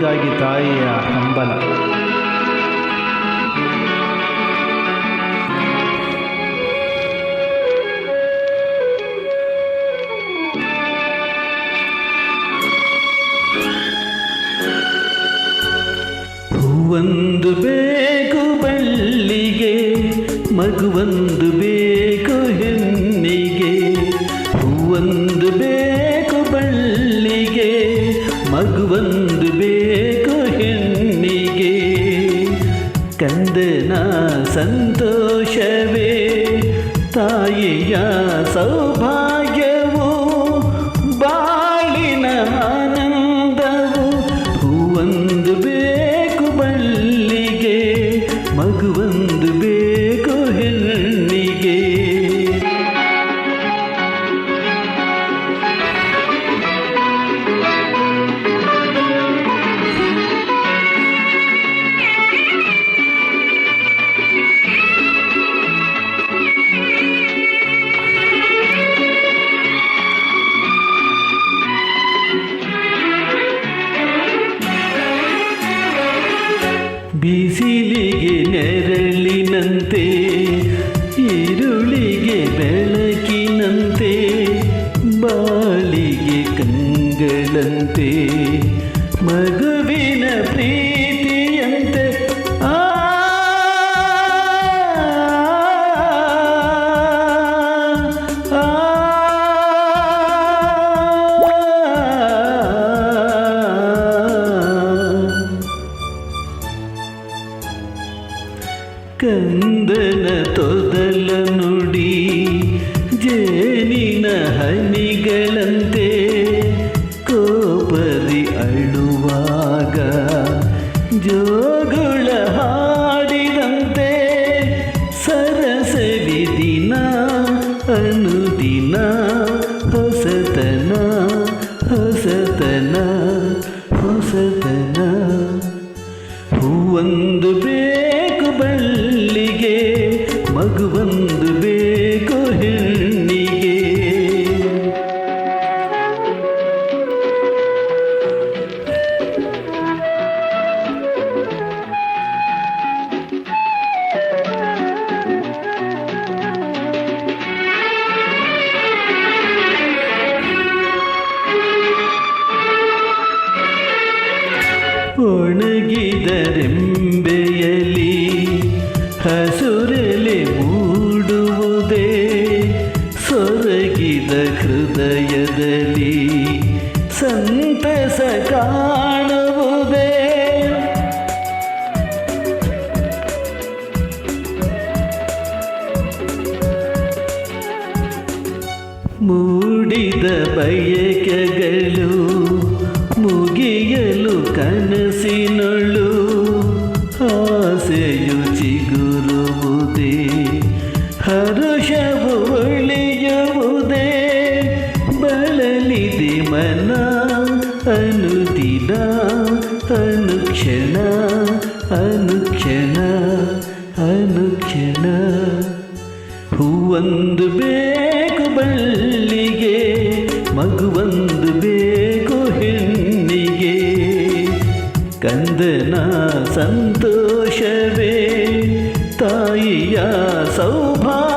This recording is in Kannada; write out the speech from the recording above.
ಮಗುವಿಗಾಗಿ ತಾಯಿಯ ಹಂಬಲ. ಹೂವೊಂದು ಬೇಕು ಬಳ್ಳಿಗೆ ಮಗುವೊಂದು ಬೇಕು ಕಂದನ ಸಂತೋಷವೇ ತಾಯಿಯ ಸೌಭಾಗ್ಯವು ನೆರಳಿನಂತೆ ಈರುಳಿಗೆ ಬೆಳಕಿನಂತೆ ಬಾಳಿಗೆ ಕಂಗಳಂತೆ ಮಗುವಿನ ಕೋಪದಿ ಜೋಗುಳ ಹಾಡಿದಂತೆ ಸರಸವಿ ದಿನ ಅನುದಿನ ಹೊಸತನ ಹೊಸತನ ಹೊಸತನ. ಹೂವೊಂದು ಬೇಕು ಬಳ್ಳಿಗೆ ಮಗುವೊಂದು ಒಣಗಿದರೆಂಬೆಯಲಿ ಹಸುರಲೆ ಮೂಡುವುದೇ ಸೊರಗಿದ ಹೃದಯದಲ್ಲಿ ಸಂತಸ ಕಾಣುವುದೇ. ಮೂಡಿದ ಬಯಕೆಗಳು ಮುಗಿಯಲು ಮನ ಅನುದಿನ ಅನುಕ್ಷಣ ಅನುಕ್ಷಣ ಅನುಕ್ಷಣ ಹೂವೊಂದು ಬೇಕು ಬಳ್ಳಿಗೆ, ಮಗುವೊಂದು ಬೇಕು ಹೆಣ್ಣಿಗೆ. ಕಂದನ ಸಂತೋಷವೇ, ತಾಯಿಯ ಸೌಭಾಗ್ಯ